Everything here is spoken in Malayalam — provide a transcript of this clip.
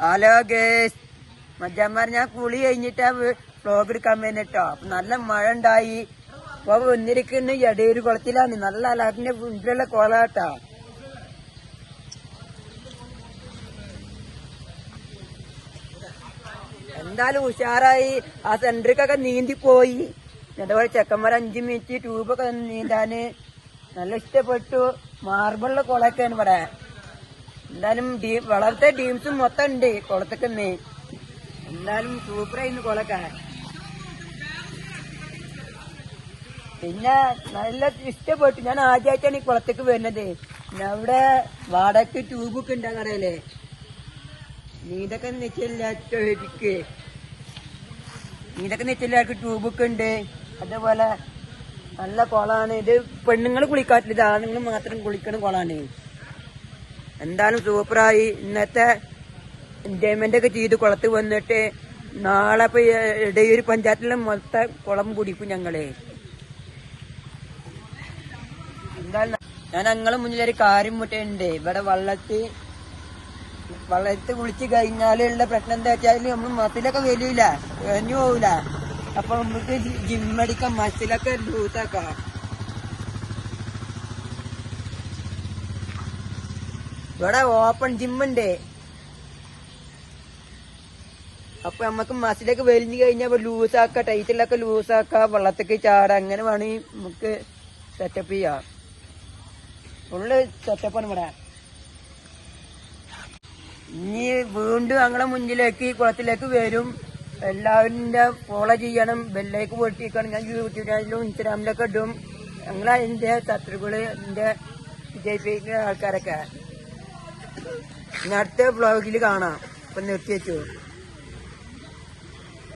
Hello guys. മച്ചാന്മാർ ഞാൻ കുളി കഴിഞ്ഞിട്ടാ ഫ്ലോഗ് എടുക്കാൻ വേണ്ടിട്ടോ അപ്പൊ നല്ല മഴ ഉണ്ടായി അപ്പൊ വന്നിരിക്കുന്ന എടയൊരു കുളത്തിലാണ്. നല്ല അലാക്കിന്റെ മുൻപിലുള്ള കുളാട്ടോ. എന്തായാലും ഉഷാറായി. ആ സെന്ററിക്കൊക്കെ നീന്തിപ്പോയി. അതേപോലെ ചെക്കന്മാർ അഞ്ചു മിനിറ്റ് ട്യൂബൊക്കെ നീന്താന്. നല്ല ഇഷ്ടപ്പെട്ടു. മാർബിളിലെ കുളമൊക്കെയാണ് ഇവിടെ. എന്തായാലും വളർത്തെ ടീംസും മൊത്തം ഉണ്ട് കുളത്തൊക്കെ എന്തായാലും സൂപ്പറായിരുന്നു കുളമൊക്കെ. പിന്നെ നല്ല ഇഷ്ടപ്പെട്ടു. ഞാൻ ആദ്യമായിട്ടാണ് ഈ കുളത്തേക്ക് വരുന്നത്. പിന്നെ അവിടെ വാടകയ്ക്ക് ട്യൂബൊക്കെ ഉണ്ടാകാറല്ലേ നീതൊക്കെ നിശ്ചയില്ലാത്തവർക്ക് നീതൊക്കെ നിശ്ചയില്ലാർക്ക് ട്യൂബൊക്കെ ഉണ്ട്. അതേപോലെ നല്ല കുളമാണ്. ഇത് പെണ്ണുങ്ങൾ കുളിക്കാറ്റില്ല ഇത് ആണുങ്ങൾ മാത്രം കുളിക്കണ കുളമാണ്. എന്തായാലും സൂപ്പറായി. ഇന്നത്തെ എൻജോയ്മെന്റ് ഒക്കെ ചെയ്ത് കുളത്ത് വന്നിട്ട് നാളെ ഇപ്പൊ ഇടയൂർ പഞ്ചായത്തിലെ മൊത്തം കുളം കുടിക്കും ഞങ്ങൾ. എന്തായാലും ഞാൻ ഞങ്ങളെ മുന്നിൽ ഒരു കാര്യം മുട്ടുണ്ട് ഇവിടെ വള്ളത്ത് വള്ളത്ത് കുളിച്ച് കഴിഞ്ഞാലുള്ള പ്രശ്നം എന്താ വെച്ചാൽ നമ്മൾ മസിലൊക്കെ വരില്ല എറിഞ്ഞു പോവില്ല അപ്പൊ നമുക്ക് ജിമ്മടിക്കാം മസിലൊക്കെ ലൂസാക്കാം ഇവിടെ ഓപ്പൺ ജിമ്മുണ്ട് അപ്പൊ നമുക്ക് മസിലൊക്കെ വലിഞ്ഞു കഴിഞ്ഞാൽ ലൂസാക്ക ടൈറ്റിലൊക്കെ ലൂസാക്ക വെള്ളത്തേക്ക് ചാട അങ്ങനെ വേണമെങ്കിൽ നമുക്ക് സെറ്റപ്പ് ചെയ്യാം. ഫുള്ള് സെറ്റപ്പാണ് ഇവിടെ. ഇനി വീണ്ടും ഞങ്ങളെ മുന്നിലേക്ക് കുളത്തിലേക്ക് വരും. എല്ലാവരുടെ ഫോളോ ചെയ്യണം. ബെല്ലേക്ക് പൊട്ടിക്കണം. ഞാൻ യൂട്യൂബ് ചാനലിലും ഇൻസ്റ്റാഗ്രാമിലൊക്കെ ഇടും. ഞങ്ങളെ എന്റെ ശത്രുക്കൾ എന്റെ വിജയിപ്പിക്കുന്ന ആൾക്കാരൊക്കെ. ഇനി അടുത്ത ബ്ലോഗിൽ കാണാം. ഇപ്പൊ നിർത്തി വെച്ചു